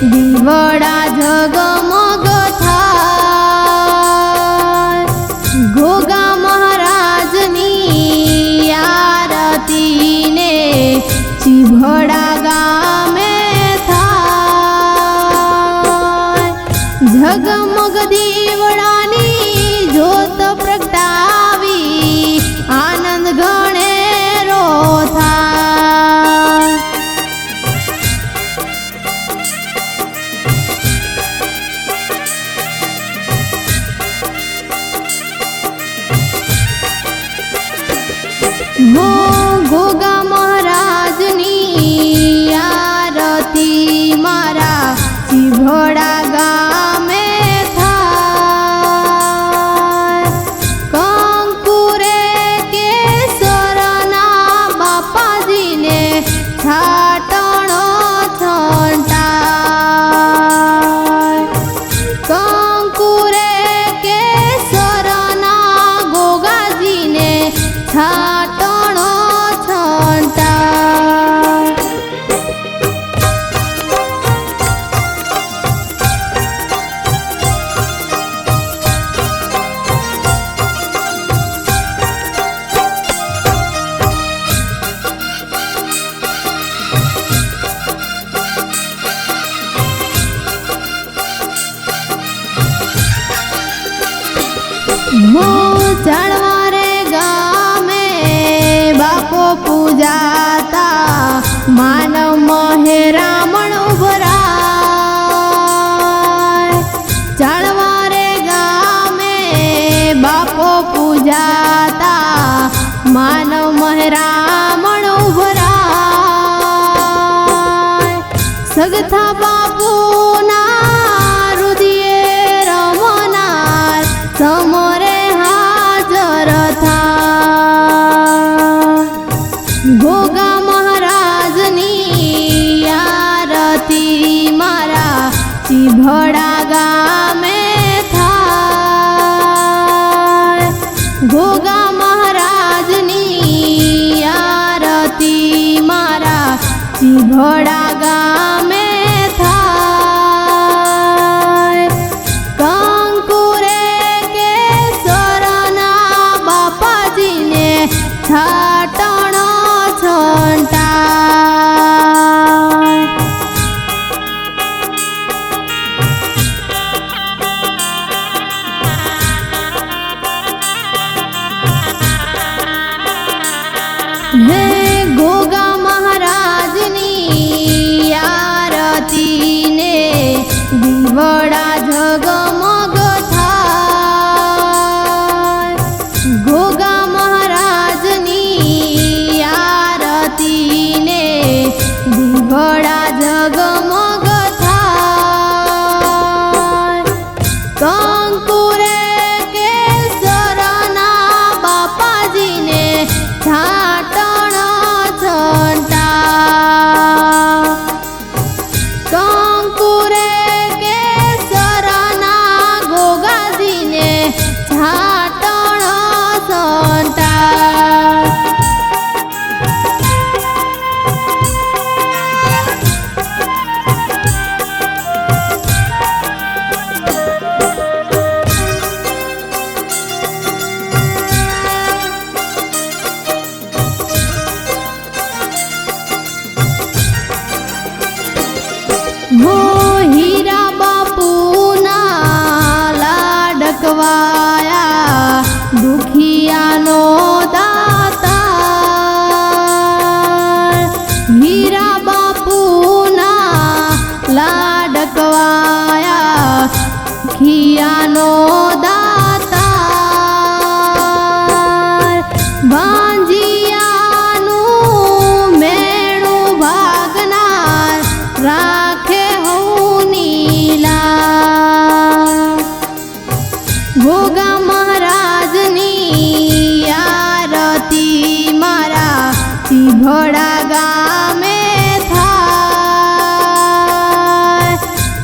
દીવડા જગમગ થાય. ગોગા મહારાજની આરતીને ચીભડા ગામે થાય. જગમગ દીવડા પૂજાતા માનવ મહે રામણ ઉભરાય. ચણવારે ગામે બાપો પૂજાતા માનવ મહે રામણ ઉભરાય. સગથા ভরা ভগবান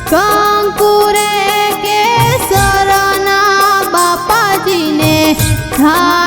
કંકુરે કે સરના બાપાજીને ધા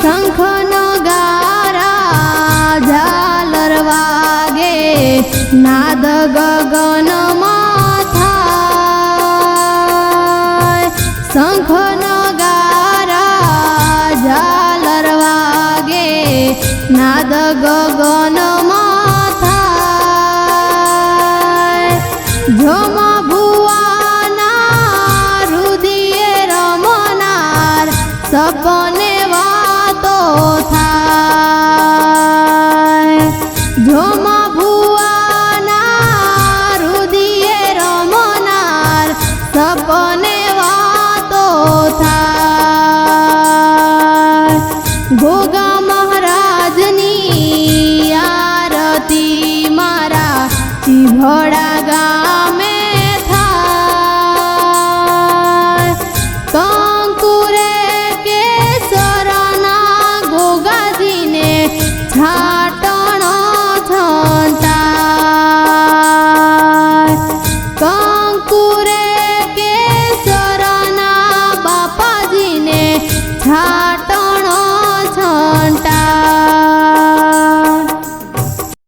શંખનો ગારા ઝાલર વાગે નાદ ગગન માથા શંખનો ગારા ઝાલર વાગે નાદ ગગન માથા